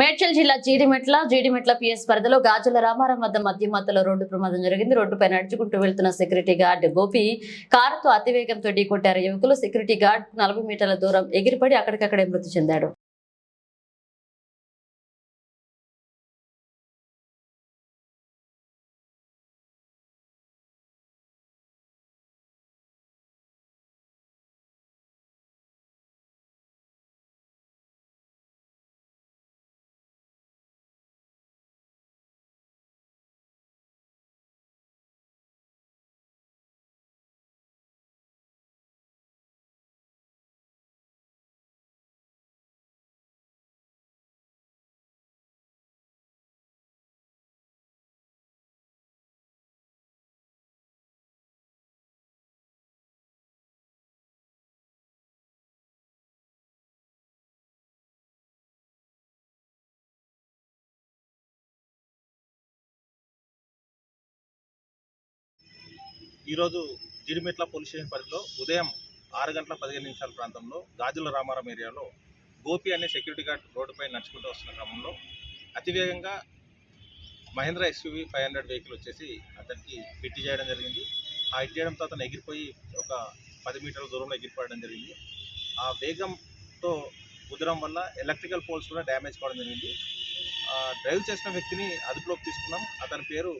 మేడ్చల్ జిల్లా జీడిమెట్ల జీడిమెట్ల పిఎస్ పరిధిలో గాజుల రామారం వద్ద మధ్య మధ్యలో రోడ్డు ప్రమాదం జరిగింది. రోడ్డుపై నడుచుకుంటూ వెళ్తున్న సెక్యూరిటీ గార్డ్ గోపి కారుతో అతివేగంతో ఢీకొట్టారు. యువకులు సెక్యూరిటీ గార్డ్ నలభై మీటర్ల దూరం ఎగిరిపడి అక్కడికక్కడే మృతి చెందాడు. ఈరోజు జిడిమెట్ల పోలీస్ స్టేషన్ పరిధిలో ఉదయం ఆరు గంటల పదిహేను నిమిషాల ప్రాంతంలో గాజుల రామారం ఏరియాలో గోపి అనే సెక్యూరిటీ గార్డ్ రోడ్డుపై నడుచుకుంటూ వస్తున్న క్రమంలో అతివేగంగా Mahindra SUV five hundred vehicle వచ్చేసి అతనికి హిట్ చేయడం జరిగింది. ఆ హిట్ చేయడంతో అతను ఎగిరిపోయి ఒక పది మీటర్ల దూరంలో ఎగిరిపోవడం జరిగింది. ఆ వేగంతో కుదరం వల్ల ఎలక్ట్రికల్ పోల్స్ కూడా డ్యామేజ్ కావడం జరిగింది. ఆ డ్రైవ్ చేసిన వ్యక్తిని అదుపులోకి తీసుకున్నాం. అతని పేరు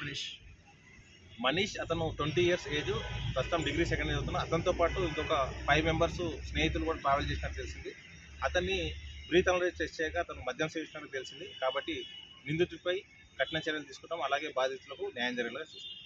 మనీష్. మనీష్ అతను ట్వంటీ ఇయర్స్ ఏజ్ ప్రస్తుతం డిగ్రీ సెకండ్ ఇయర్ చదువుతున్నా అతనితో పాటు ఇంకొక ఫైవ్ మెంబర్స్ స్నేహితులు కూడా ట్రావెల్ చేసినట్టు తెలిసింది. అతన్ని బ్రీత్ అనలైజ్ టెస్ట్ చేయగా అతను మద్యం సేవించినట్టు తెలిసింది. కాబట్టి నిందితుడిపై కఠిన చర్యలు తీసుకుంటాం. అలాగే బాధితులకు న్యాయం జరిగేలా చూస్తాం.